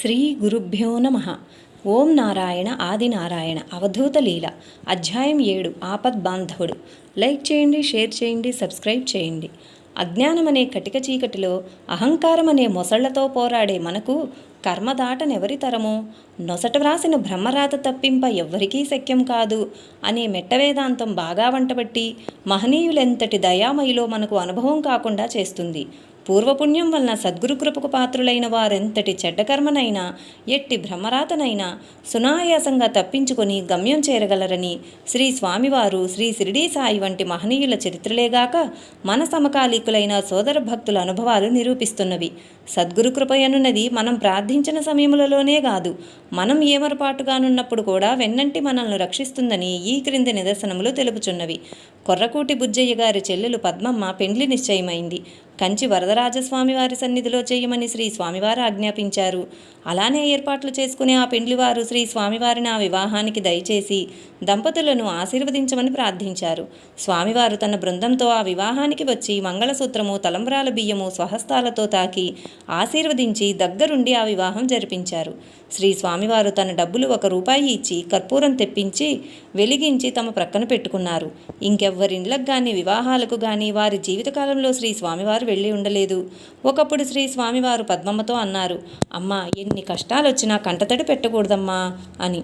శ్రీ గురుభ్యో నమ. ఓం నారాయణ ఆది నారాయణ అవధూత లీల. అధ్యాయం ఏడు ఆపద్ బాంధవుడు. లైక్ చేయండి షేర్ చేయండి సబ్స్క్రైబ్ చేయండి. అజ్ఞానం అనే కటిక చీకటిలో అహంకారం అనే మొసళ్ళతో పోరాడే మనకు కర్మదాటనెవరి తరమో? నొసట వ్రాసిన బ్రహ్మరాత తప్పింప ఎవ్వరికీ శక్యం కాదు అనే మెట్టవేదాంతం బాగా వంటబట్టి మహనీయులెంతటి దయామయిలో మనకు అనుభవం కాకుండా చేస్తుంది. పూర్వపుణ్యం వలన సద్గురు కృపకు పాత్రులైన వారెంతటి చెడ్డకర్మనైనా ఎట్టి భ్రమరాతనైనా సునాయాసంగా తప్పించుకొని గమ్యం చేరగలరని శ్రీ స్వామివారు శ్రీ శిరిడీ సాయి వంటి మహనీయుల చరిత్రలేగాక మన సమకాలీకులైన సోదర భక్తుల అనుభవాలు నిరూపిస్తున్నవి. సద్గురు కృపయనున్నది మనం ప్రార్థించిన సమయములలోనే కాదు మనం ఏమరపాటుగానున్నప్పుడు కూడా వెన్నంటి మనల్ని రక్షిస్తుందని ఈ క్రింది నిదర్శనములు తెలుపుచున్నవి. కొర్రకూటి బుజ్జయ్య గారి చెల్లెలు పద్మమ్మ పెండ్లి నిశ్చయమైంది. కంచి వరదరాజస్వామి వారి సన్నిధిలో చేయమని శ్రీ స్వామివారు ఆజ్ఞాపించారు. అలానే ఏర్పాట్లు చేసుకునే ఆ పెండ్లివారు శ్రీ స్వామివారిని ఆ వివాహానికి దయచేసి దంపతులను ఆశీర్వదించమని ప్రార్థించారు. స్వామివారు తన బృందంతో ఆ వివాహానికి వచ్చి మంగళసూత్రము తలంబ్రాల బియ్యము స్వహస్తాలతో తాకి ఆశీర్వదించి దగ్గరుండి ఆ వివాహం జరిపించారు. శ్రీ స్వామివారు తన డబ్బులు ఒక రూపాయి ఇచ్చి కర్పూరం తెప్పించి వెలిగించి తమ ప్రక్కన పెట్టుకున్నారు. ఇంకెవ్వరిండ్లకు కానీ వివాహాలకు కానీ వారి జీవితకాలంలో శ్రీ స్వామివారు వెళ్ళి ఉండలేదు. ఒకప్పుడు శ్రీ స్వామివారు పద్మమ్మతో అన్నారు అమ్మ ఎన్ని కష్టాలు వచ్చినా కంటతడి పెట్టకూడదమ్మా అని.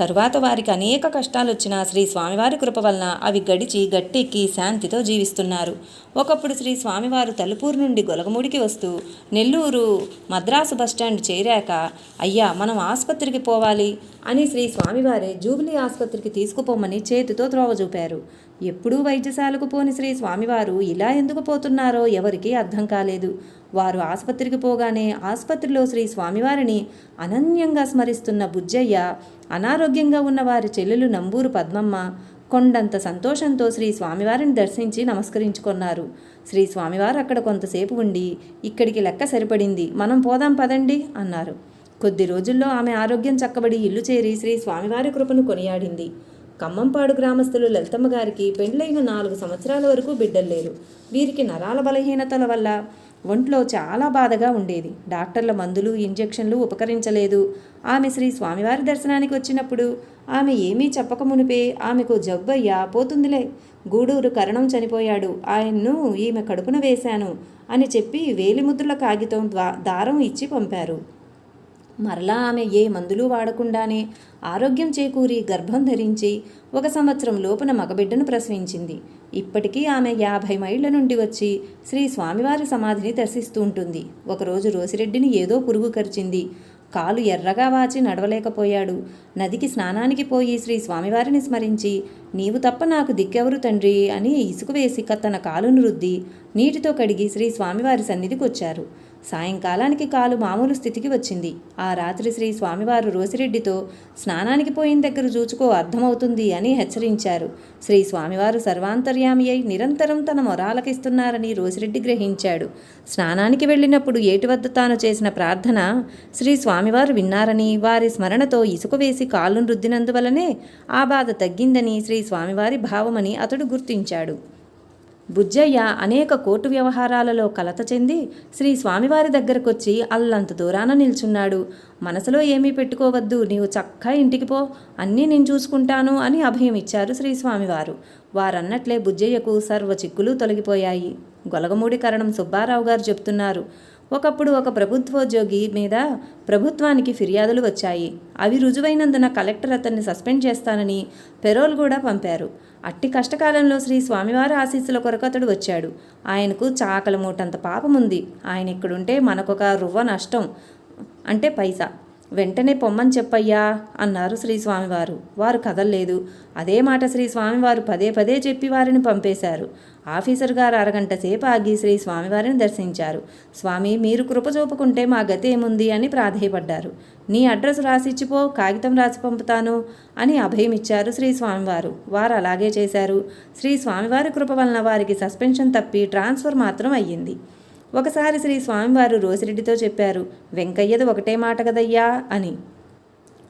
తరువాత వారికి అనేక కష్టాలు వచ్చినా శ్రీ స్వామివారి కృప వలన అవి గడిచి గట్టెక్కి శాంతితో జీవిస్తున్నారు. ఒకప్పుడు శ్రీ స్వామివారు తలుపూరు నుండి గొలగముడికి వస్తూ నెల్లూరు మద్రాసు బస్టాండ్ చేరాక అయ్యా మనం ఆసుపత్రికి పోవాలి అని శ్రీ స్వామివారే జూబ్లీ ఆసుపత్రికి తీసుకుపోమని చేతితో త్రోవ చూపారు ఎప్పుడూ వైద్యశాలకు పోని శ్రీ స్వామివారు ఇలా ఎందుకు పోతున్నారో ఎవరికీ అర్థం కాలేదు. వారు ఆసుపత్రికి పోగానే ఆసుపత్రిలో శ్రీ స్వామివారిని అనన్యంగా స్మరిస్తున్న బుజ్జయ్య అనారోగ్యంగా ఉన్న వారి చెల్లెలు నంబూరు పద్మమ్మ కొండంత సంతోషంతో శ్రీ స్వామివారిని దర్శించి నమస్కరించుకున్నారు. శ్రీ స్వామివారు అక్కడ కొంతసేపు ఉండి ఇక్కడికి లెక్క సరిపడింది. మనం పోదాం పదండి అన్నారు. కొద్ది రోజుల్లో ఆమె ఆరోగ్యం చక్కబడి ఇల్లు చేరి శ్రీ స్వామివారి కృపను కొనియాడింది. ఖమ్మంపాడు గ్రామస్తులు లలితమ్మ గారికి పెండ్లైన నాలుగు సంవత్సరాల వరకు బిడ్డలు లేరు. వీరికి నరాల బలహీనతల వల్ల ఒంట్లో చాలా బాధగా ఉండేది. డాక్టర్ల మందులు ఇంజెక్షన్లు ఉపకరించలేదు. ఆమె శ్రీ స్వామివారి దర్శనానికి వచ్చినప్పుడు ఆమె ఏమీ చెప్పక మునిపే ఆమెకు జబ్బయ్యా పోతుందిలే. గూడూరు కరణం చనిపోయాడు. ఆయన్ను ఈమె కడుపున వేశాను అని చెప్పి వేలిముద్రల కాగితం ద్వా దారం ఇచ్చి పంపారు. మరలా ఆమె ఏ మందులు వాడకుండానే ఆరోగ్యం చేకూరి గర్భం ధరించి ఒక సంవత్సరం లోపున మగబిడ్డను ప్రసవించింది. ఇప్పటికీ ఆమె యాభై మైళ్ళ నుండి వచ్చి శ్రీ స్వామివారి సమాధిని దర్శిస్తూ ఉంటుంది. ఒకరోజు రోసిరెడ్డిని ఏదో పురుగు కరిచింది. కాలు ఎర్రగా వాచి నడవలేకపోయాడు. నదికి స్నానానికి పోయి శ్రీ స్వామివారిని స్మరించి నీవు తప్ప నాకు దిక్కెవరు తండ్రి అని ఇసుక వేసి తన కాలును రుద్ది నీటితో కడిగి శ్రీ స్వామివారి సన్నిధికి వచ్చారు సాయంకాలానికి కాలు మామూలు స్థితికి వచ్చింది. ఆ రాత్రి శ్రీ స్వామివారు రోసిరెడ్డితో స్నానానికి పోయిన దగ్గర చూచుకో అర్థమవుతుంది అని హెచ్చరించారు. శ్రీ స్వామివారు సర్వాంతర్యామి అయి నిరంతరం తన మొరాలకిస్తున్నారని రోసిరెడ్డి గ్రహించాడు. స్నానానికి వెళ్ళినప్పుడు ఏటి వద్ద తాను చేసిన ప్రార్థన శ్రీ స్వామివారు విన్నారని వారి స్మరణతో ఇసుక వేసి కాళ్ళను రుద్దినందువలనే ఆ బాధ తగ్గిందని శ్రీ స్వామివారి భావమని అతడు గుర్తించాడు. బుజ్జయ్య అనేక కోర్టు వ్యవహారాలలో కలత చెంది శ్రీ స్వామివారి దగ్గరకొచ్చి అల్లంత దూరాన నిల్చున్నాడు. మనసులో ఏమీ పెట్టుకోవద్దు నీవు చక్కగా ఇంటికి పో అన్నీ నేను చూసుకుంటాను అని అభయం ఇచ్చారు శ్రీ స్వామివారు. వారన్నట్లే బుజ్జయ్యకు సర్వ చిక్కులు తొలగిపోయాయి. గొలగమూడి కరణం సుబ్బారావు గారు చెప్తున్నారు ఒకప్పుడు ఒక ప్రభుత్వోద్యోగి మీద ప్రభుత్వానికి ఫిర్యాదులు వచ్చాయి. అవి రుజువైనందున కలెక్టర్ అతన్ని సస్పెండ్ చేస్తానని పెరోల్ కూడా పంపారు. అట్టి కష్టకాలంలో శ్రీ స్వామివారి ఆశీస్సుల కొరకు అతడు వచ్చాడు. ఆయనకు చాకల మూటంత పాపముంది. ఆయన ఇక్కడుంటే మనకొక రువ్వ నష్టం అంటే పైసా. వెంటనే పొమ్మని చెప్పయ్యా అన్నారు శ్రీస్వామివారు. వారు కదల్లేదు. అదే మాట శ్రీస్వామివారు పదే పదే చెప్పి వారిని పంపేశారు. ఆఫీసర్ గారు అరగంట సేపు ఆగి శ్రీ స్వామివారిని దర్శించారు. స్వామి మీరు కృప చూపుకుంటే మా గతి ఏముంది అని ప్రాధేయపడ్డారు. నీ అడ్రస్ రాసిచ్చిపో కాగితం రాసి పంపుతాను అని అభయమిచ్చారు శ్రీస్వామివారు. శ్రీ స్వామివారు వారు అలాగే చేశారు. శ్రీ స్వామివారి కృప వలన వారికి సస్పెన్షన్ తప్పి ట్రాన్స్ఫర్ మాత్రం అయ్యింది. ఒకసారి శ్రీ స్వామివారు రోసిరెడ్డితో చెప్పారు వెంకయ్యది ఒకటే మాట కదయ్యా అని.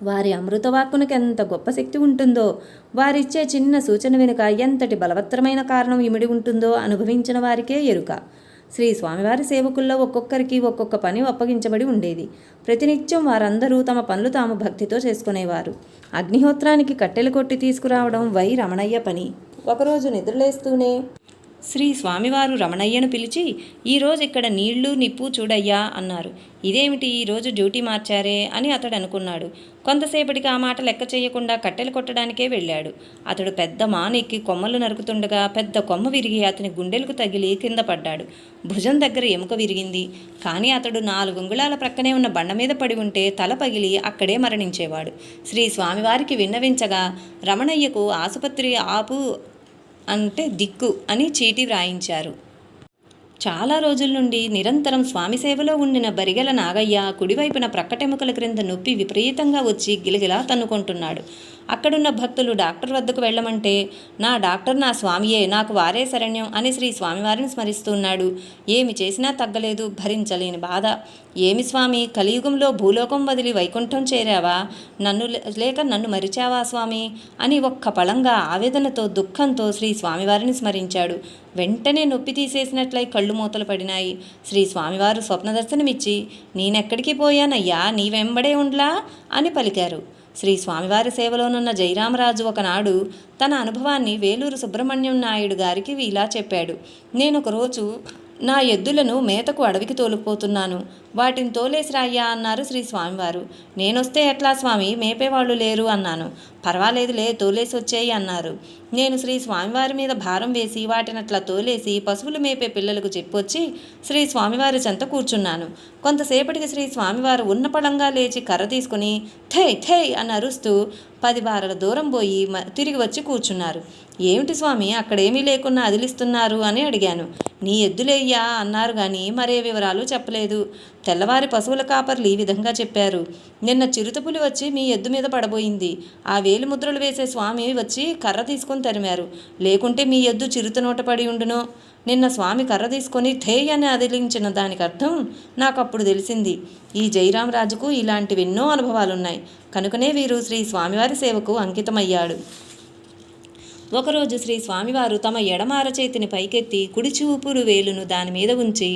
వారి అమృతవాక్కునికి ఎంత గొప్ప శక్తి ఉంటుందో వారిచ్చే చిన్న సూచన వెనుక ఎంతటి బలవత్తరమైన కారణం ఇమిడి ఉంటుందో అనుభవించిన వారికే ఎరుక. శ్రీ స్వామివారి సేవకుల్లో ఒక్కొక్కరికి ఒక్కొక్క పని అప్పగించబడి ఉండేది. ప్రతినిత్యం వారందరూ తమ పనులు తాము భక్తితో చేసుకునేవారు. అగ్నిహోత్రానికి కట్టెలు కొట్టి తీసుకురావడం వై రమణయ్య పని. ఒకరోజు నిద్రలేస్తూనే శ్రీ స్వామివారు రమణయ్యను పిలిచి ఈరోజు ఇక్కడ నీళ్ళు నిప్పు చూడయ్యా అన్నారు. ఇదేమిటి? ఈరోజు డ్యూటీ మార్చారే అని అతడు అనుకున్నాడు. కొంతసేపటికి ఆ మాట లెక్క చేయకుండా కట్టెలు కొట్టడానికే వెళ్ళాడు. అతడు పెద్ద మానెక్కి కొమ్మలు నరుకుతుండగా పెద్ద కొమ్మ విరిగి అతని గుండెలకు తగిలి కింద పడ్డాడు. భుజం దగ్గర ఎముక విరిగింది. కానీ అతడు నాలుగు ఉంగుళాల ప్రక్కనే ఉన్న బండ మీద పడి ఉంటే తల పగిలి అక్కడే మరణించేవాడు. శ్రీ స్వామివారికి విన్నవించగా రమణయ్యకు ఆసుపత్రి ఆపు అంటే దిక్కు అని చీటీ వ్రాయించారు. చాలా రోజుల నుండి నిరంతరం స్వామి సేవలో ఉండిన బరిగెల నాగయ్య కుడివైపున ప్రక్కటెముకల క్రింద నొప్పి విపరీతంగా వచ్చి గిలగిలా తన్నుకుంటున్నాడు. అక్కడున్న భక్తులు డాక్టర్ వద్దకు వెళ్ళమంటే నా డాక్టర్ నా స్వామియే నాకు వారే శరణ్యం అని శ్రీ స్వామివారిని స్మరిస్తున్నాడు ఏమి చేసినా తగ్గలేదు భరించలేని బాధ. ఏమి స్వామి కలియుగంలో భూలోకం వదిలి వైకుంఠం చేరావా? నన్ను లే- లేక నన్ను మరిచావా స్వామి? అని ఒక్క పళంగా ఆవేదనతో దుఃఖంతో శ్రీ స్వామివారిని స్మరించాడు. వెంటనే నొప్పి తీసేసినట్లయి కళ్ళు మూతలు పడినాయి. శ్రీ స్వామివారు స్వప్న దర్శనమిచ్చి నేనెక్కడికి పోయానయ్యా? నీ వెంబడే ఉండ్లా? అని పలికారు. శ్రీ స్వామివారి సేవలోనున్న జయరామరాజు ఒకనాడు తన అనుభవాన్ని వేలూరు సుబ్రహ్మణ్యం నాయుడు గారికి ఇలా చెప్పాడు. నేను ఒకరోజు నా ఎద్దులను మేతకు అడవికి తోలుకుపోతున్నాను. వాటిని తోలేసిరాయ్యా అన్నారు శ్రీ స్వామివారు. నేనొస్తే ఎట్లా స్వామి? మేపేవాళ్ళు లేరు అన్నాను. పర్వాలేదులే తోలేసి వచ్చేయి అన్నారు. నేను శ్రీ స్వామివారి మీద భారం వేసి వాటిని అట్లా తోలేసి పశువులు మేపే పిల్లలకు చెప్పొచ్చి శ్రీ స్వామివారి చెంత కూర్చున్నాను. కొంతసేపటికి శ్రీ స్వామివారు ఉన్న పడంగా లేచి కర్ర తీసుకుని థే థే అని అరుస్తూ పది బారల దూరం పోయి మ- తిరిగి వచ్చి కూర్చున్నారు. ఏమిటి స్వామి? అక్కడేమీ లేకున్నా అదిలిస్తున్నారు అని అడిగాను. నీ ఎద్దులేయ్యా అన్నారు కానీ మరే వివరాలు చెప్పలేదు. తెల్లవారి పశువుల కాపర్లు ఈ విధంగా చెప్పారు. నిన్న చిరుతపులి వచ్చి మీ ఎద్దు మీద పడబోయింది. ఆ వేలి ముద్రలు వేసే స్వామి వచ్చి కర్ర తీసుకొని తరిమారు. లేకుంటే మీ ఎద్దు చిరుత నోట పడి ఉండును? నిన్న స్వామి కర్ర తీసుకొని థేయ్ అని అదిలించిన దానికి అర్థం నాకు అప్పుడు తెలిసింది. ఈ జయరామరాజుకు ఇలాంటివి ఎన్నో అనుభవాలున్నాయి. కనుకనే వీరు శ్రీ స్వామివారి సేవకు అంకితమయ్యాడు. ఒకరోజు శ్రీ స్వామివారు తమ ఎడమార చేతిని పైకెత్తి కుడి చూపురు వేలును దాని మీద ఉంచి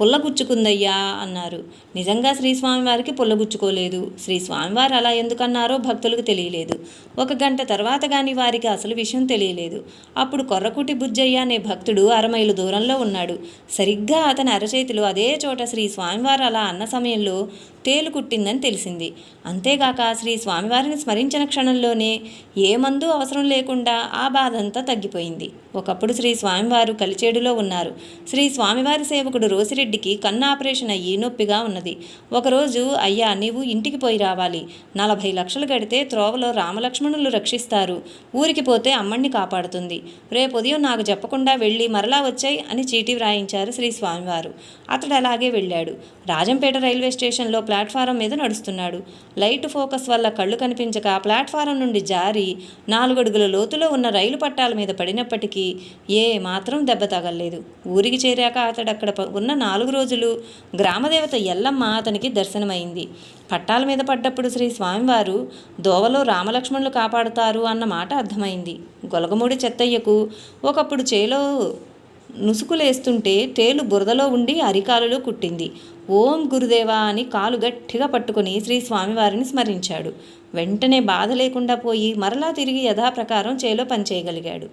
పుల్లగుచ్చుకుందయ్యా అన్నారు. నిజంగా శ్రీ స్వామివారికి పుల్లగుచ్చుకోలేదు. శ్రీ స్వామివారు అలా ఎందుకన్నారో భక్తులకు తెలియలేదు. ఒక గంట తర్వాత కానీ వారికి అసలు విషయం తెలియలేదు. అప్పుడు కొర్రకుటి బుజ్జయ్య అనే భక్తుడు అరమైలు దూరంలో ఉన్నాడు. సరిగ్గా అతని అరచేతిలో అదే చోట శ్రీ స్వామివారు అలా అన్న సమయంలో తేలు కుట్టిందని తెలిసింది. అంతేగాక శ్రీ స్వామివారిని స్మరించిన క్షణంలోనే ఏ మందు అవసరం లేకుండా ఆ బాధ అంతా తగ్గిపోయింది. ఒకప్పుడు శ్రీ స్వామివారు కలిచేడులో ఉన్నారు. శ్రీ స్వామివారి సేవకుడు రోసిరెడ్డికి కన్ను ఆపరేషన్ అయ్యి నొప్పిగా ఉన్నది. ఒకరోజు అయ్యా నీవు ఇంటికి పోయి రావాలి. నలభై లక్షలు కడితే త్రోవలో రామలక్ష్మణులు రక్షిస్తారు. ఊరికి పోతే అమ్మణ్ణి కాపాడుతుంది. రేపు ఉదయం నాకు చెప్పకుండా వెళ్ళి మరలా వచ్చాయి అని చీటీ వ్రాయించారు శ్రీ స్వామివారు అతడు అలాగే వెళ్ళాడు. రాజంపేట రైల్వే స్టేషన్లో ప్లాట్ఫారం మీద నడుస్తున్నాడు. లైట్ ఫోకస్ వల్ల కళ్ళు కనిపించక ప్లాట్ఫారం నుండి జారి నాలుగడుగుల లోతులో ఉన్న రైలు పట్టాల మీద పడినప్పటికీ ఏ మాత్రం దెబ్బ తగలలేదు. ఊరికి చేరాక అతడు అక్కడ ఉన్న నాలుగు నాలుగు రోజులు గ్రామదేవత ఎల్లమ్మ అతనికి దర్శనమైంది. పట్టాల మీద పడ్డప్పుడు శ్రీ స్వామివారు దోవలో రామలక్ష్మణులు కాపాడుతారు అన్న మాట అర్థమైంది. గొలగమూడి చెత్తయ్యకు ఒకప్పుడు చేలో నుసుకులేస్తుంటే తేలు బురదలో ఉండి అరికాలులో కుట్టింది. ఓం గురుదేవా అని కాలు గట్టిగా పట్టుకుని శ్రీ స్వామివారిని స్మరించాడు. వెంటనే బాధ లేకుండా పోయి మరలా తిరిగి యథాప్రకారం చేలో పనిచేయగలిగాడు.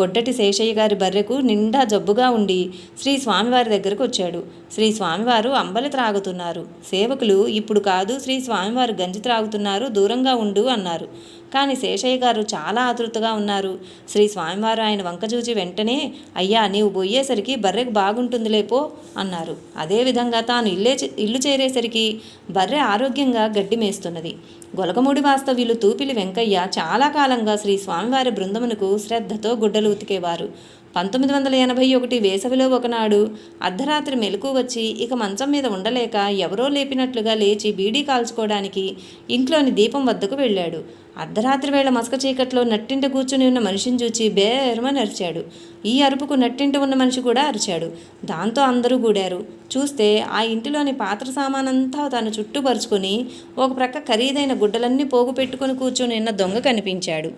గొడ్డటి శేషయ్య గారి బర్రెకు నిండా జబ్బుగా ఉండి శ్రీ స్వామివారి దగ్గరకు వచ్చాడు. శ్రీ స్వామివారు అంబలి త్రాగుతున్నారు. సేవకులు ఇప్పుడు కాదు శ్రీ స్వామివారు గంజి త్రాగుతున్నారు దూరంగా ఉండు అన్నారు. కానీ శేషయ్య గారు చాలా ఆతృతగా ఉన్నారు. శ్రీ స్వామివారు ఆయన వంక చూచి వెంటనే అయ్యా నీవు పోయేసరికి బర్రెకు బాగుంటుంది లేపో అన్నారు. అదేవిధంగా తాను ఇల్లే ఇల్లు చేరేసరికి బర్రె ఆరోగ్యంగా గడ్డి మేస్తున్నది. గొలగముడి వాస్తవ్యులు తూపిలి వెంకయ్య చాలా కాలంగా శ్రీ స్వామివారి బృందమునకు శ్రద్ధతో గుడ్డలు ఉతికేవారు. పంతొమ్మిది వందల ఎనభై ఒకటి వేసవిలో ఒకనాడు అర్ధరాత్రి మెలకు వచ్చి ఇక మంచం మీద ఉండలేక ఎవరో లేపినట్లుగా లేచి బీడీ కాల్చుకోవడానికి ఇంట్లోని దీపం వద్దకు వెళ్ళాడు. అర్ధరాత్రి వేళ మసక చీకట్లో నట్టింట కూర్చుని ఉన్న మనిషిని చూచి బేరమని అరిచాడు ఈ అరుపుకు నట్టింట ఉన్న మనిషి కూడా అరిచాడు. దాంతో అందరూ గూడారు. చూస్తే ఆ ఇంటిలోని పాత్ర సామానంతా తను చుట్టుపరుచుకొని ఒక ప్రక్క ఖరీదైన గుడ్డలన్నీ పోగు పెట్టుకొని కూర్చుని ఉన్న దొంగ కనిపించాడు.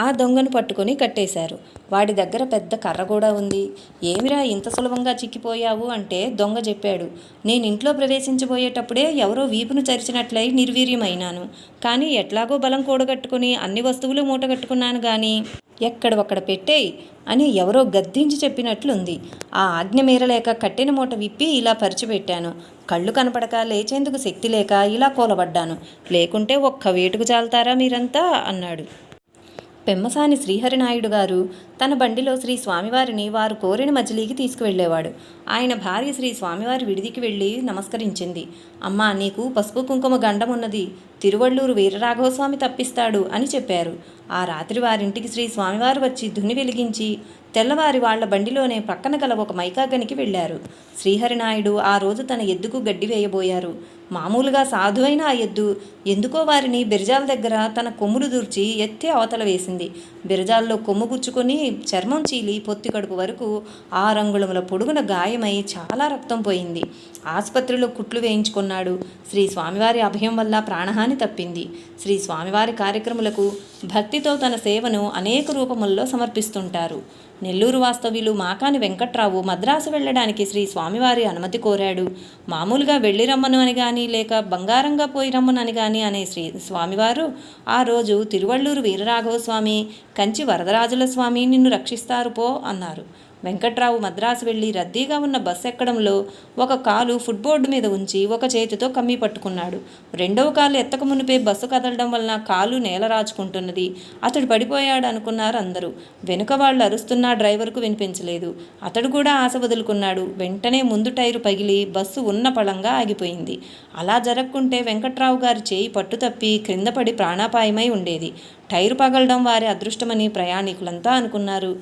ఆ దొంగను పట్టుకొని కట్టేశారు. వాడి దగ్గర పెద్ద కర్ర కూడా ఉంది. ఏమిరా ఇంత సులభంగా చిక్కిపోయావు అంటే దొంగ చెప్పాడు. నేను ఇంట్లో ప్రవేశించబోయేటప్పుడే ఎవరో వీపును చరిచినట్లయి నిర్వీర్యమైనాను. కానీ ఎట్లాగో బలం కూడగట్టుకుని అన్ని వస్తువులు మూటగట్టుకున్నాను కానీ ఎక్కడ ఒక్కడ పెట్టేయి అని ఎవరో గద్దించి చెప్పినట్లుంది. ఆ ఆజ్ఞ మీరలేక కట్టిన మూట విప్పి ఇలా పరిచిపెట్టాను. కళ్ళు కనపడక లేచేందుకు శక్తి లేక ఇలా కూలబడ్డాను. లేకుంటే ఒక్క వేటుకు చాలుతారా మీరంతా? అన్నాడు. పెమ్మసాని శ్రీహరినాయుడు గారు తన బండిలో శ్రీ స్వామివారిని వారు కోరిన మజిలీకి తీసుకువెళ్ళేవాడు. ఆయన భార్య శ్రీ స్వామివారి విడిదికి వెళ్ళి నమస్కరించింది. అమ్మా నీకు పసుపు కుంకుమ గండం ఉన్నది తిరువళ్ళూరు వీరరాఘవస్వామి తప్పిస్తాడు అని చెప్పారు. ఆ రాత్రి వారింటికి శ్రీ స్వామివారు వచ్చి ధుని వెలిగించి తెల్లవారి వాళ్ళ బండిలోనే పక్కన గల ఒక మైకాగనికి వెళ్ళారు. శ్రీహరినాయుడు ఆ రోజు తన ఎద్దుకు గడ్డి వేయబోయారు. మామూలుగా సాధువైన ఆ ఎద్దు ఎందుకో వారిని బిరజాల దగ్గర తన కొమ్ములు దూర్చి ఎత్తి అవతల వేసింది. బిరజాల్లో కొమ్ము గుచ్చుకొని చర్మం చీలి పొత్తి కడుపు వరకు ఆరంగుళముల పొడుగున గాయమై చాలా రక్తం పోయింది. ఆసుపత్రిలో కుట్లు వేయించుకున్నాడు. శ్రీ స్వామివారి అభయం వల్ల ప్రాణహాని తప్పింది. శ్రీ స్వామివారి కార్యక్రమాలకు భక్తితో తన సేవను అనేక రూపముల్లో సమర్పిస్తుంటారు. నెల్లూరు వాస్తవ్యులు మాకాని వెంకట్రావు మద్రాసు వెళ్ళడానికి శ్రీ స్వామివారి అనుమతి కోరాడు. మామూలుగా వెళ్ళి రమ్మను అని కానీ లేక బంగారంగా పోయి రమ్మను అని కానీ అనే శ్రీ స్వామివారు ఆ రోజు తిరువళ్ళూరు వీరరాఘవ స్వామి కంచి వరదరాజుల స్వామి నిన్ను రక్షిస్తారు పో అన్నారు. వెంకట్రావు మద్రాసు వెళ్ళి రద్దీగా ఉన్న బస్సు ఎక్కడంలో ఒక కాలు ఫుట్బోర్డు మీద ఉంచి ఒక చేతితో కమ్మి పట్టుకున్నాడు. రెండవ కాలు ఎత్తక మునిపే బస్సు కదలడం వలన కాలు నేల రాచుకుంటున్నది అతడు పడిపోయాడు అనుకున్నారు అందరూ. వెనుక వాళ్ళు అరుస్తున్నా డ్రైవర్కు వినిపించలేదు. అతడు కూడా ఆశ వదులుకున్నాడు. వెంటనే ముందు టైరు పగిలి బస్సు ఉన్న పళంగా ఆగిపోయింది. అలా జరగకుంటే వెంకట్రావు గారి చేయి పట్టు తప్పి క్రింద పడి ప్రాణాపాయమై ఉండేది. టైరు పగలడం వారి అదృష్టమని ప్రయాణికులంతా అనుకున్నారు.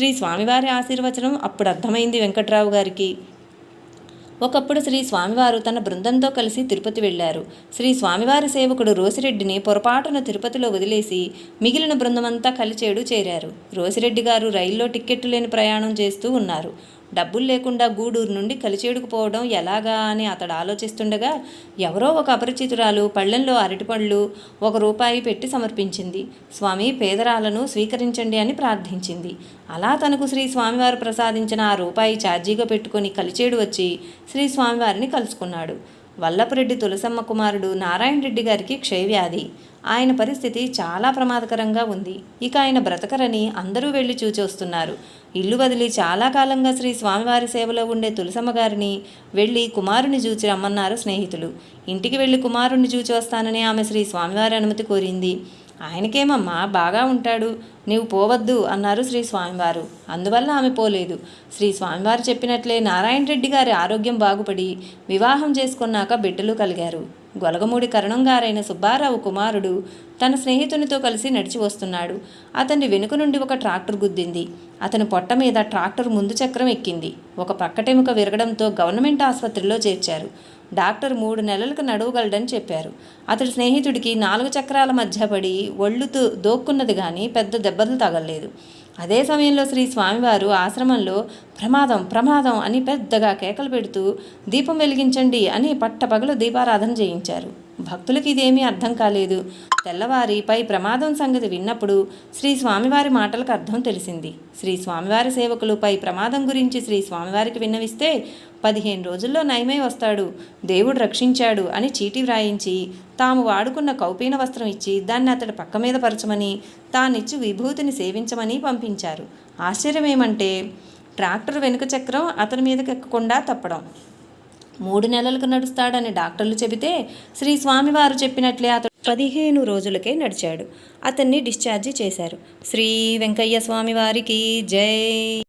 శ్రీ స్వామివారి ఆశీర్వచనం అప్పుడు అర్థమైంది వెంకట్రావు గారికి. ఒకప్పుడు శ్రీ స్వామివారు తన బృందంతో కలిసి తిరుపతి వెళ్ళారు. శ్రీ స్వామివారి సేవకుడు రోసిరెడ్డిని పొరపాటున తిరుపతిలో వదిలేసి మిగిలిన బృందమంతా కలిచేడు చేరారు. రోసిరెడ్డి గారు రైల్లో టిక్కెట్టు లేని ప్రయాణం చేస్తూ ఉన్నారు. డబ్బులు లేకుండా గూడూరు నుండి కలిచేడుకుపోవడం ఎలాగా అని అతడు ఆలోచిస్తుండగా ఎవరో ఒక అపరిచితురాలు పళ్ళెంలో అరటిపళ్ళు ఒక రూపాయి పెట్టి సమర్పించింది. స్వామి పేదరాలను స్వీకరించండి అని ప్రార్థించింది. అలా తనకు శ్రీ స్వామివారు ప్రసాదించిన ఆ రూపాయి ఛార్జీగా పెట్టుకొని కలిచేడు వచ్చి శ్రీ స్వామివారిని కలుసుకున్నాడు. వల్లపురెడ్డి తులసమ్మ కుమారుడు నారాయణ రెడ్డి గారికి క్షయవ్యాధి. ఆయన పరిస్థితి చాలా ప్రమాదకరంగా ఉంది. ఇక ఆయన బ్రతకరని అందరూ వెళ్ళి చూచొస్తున్నారు. ఇల్లు వదిలి చాలా కాలంగా శ్రీ స్వామివారి సేవలో ఉండే తులసమ్మ గారిని వెళ్ళి కుమారుని చూచి రమ్మన్నారు స్నేహితులు. ఇంటికి వెళ్ళి కుమారుణ్ణి చూచి వస్తానని ఆమె శ్రీ స్వామివారి అనుమతి కోరింది. ఆయనకేమమ్మా? బాగా ఉంటాడు. నీవు పోవద్దు అన్నారు శ్రీ స్వామివారు. అందువల్ల ఆమె పోలేదు. శ్రీ స్వామివారు చెప్పినట్లే నారాయణ రెడ్డి గారి ఆరోగ్యం బాగుపడి వివాహం చేసుకున్నాక బిడ్డలు కలిగారు. గొలగమూడి కరణం గారైన సుబ్బారావు కుమారుడు తన స్నేహితునితో కలిసి నడిచి వస్తున్నాడు. అతన్ని వెనుక నుండి ఒక ట్రాక్టర్ గుద్దింది. అతని పొట్ట మీద ట్రాక్టర్ ముందు చక్రం ఎక్కింది. ఒక పక్కటెముక విరగడంతో గవర్నమెంట్ ఆసుపత్రిలో చేర్చారు. డాక్టర్ మూడు నెలలకు నడవగలడని చెప్పారు. అతడి స్నేహితుడికి నాలుగు చక్రాల మధ్య పడి ఒళ్ళు దోక్కున్నది కానీ పెద్ద దెబ్బలు తగలలేదు. అదే సమయంలో శ్రీ స్వామివారు ఆశ్రమంలో ప్రమాదం ప్రమాదం అని పెద్దగా కేకలు పెడుతూ దీపం వెలిగించండి అని పట్టపగలు దీపారాధన చేయించారు. భక్తులకి ఇదేమీ అర్థం కాలేదు. తెల్లవారిపై ప్రమాదం సంగతి విన్నప్పుడు శ్రీ స్వామివారి మాటలకు అర్థం తెలిసింది. శ్రీ స్వామివారి సేవకులు పై ప్రమాదం గురించి శ్రీ స్వామివారికి విన్నవిస్తే పదిహేను రోజుల్లో నయమై వస్తాడు. దేవుడు రక్షించాడు అని చీటీ వ్రాయించి తాము వాడుకున్న కౌపీన వస్త్రం ఇచ్చి దాన్ని అతడి పక్క మీద పరచమని తానిచ్చి విభూతిని సేవించమని పంపించారు. ఆశ్చర్యమేమంటే ట్రాక్టర్ వెనుక చక్రం అతని మీదకి ఎక్కకుండా తప్పడం. మూడు నెలలకు నడుస్తాడని డాక్టర్లు చెబితే శ్రీ స్వామివారు చెప్పినట్లే అతడు పదిహేను రోజులకే నడిచాడు. అతన్ని డిశ్చార్జి చేశారు. శ్రీ వెంకయ్య స్వామి వారికి జై.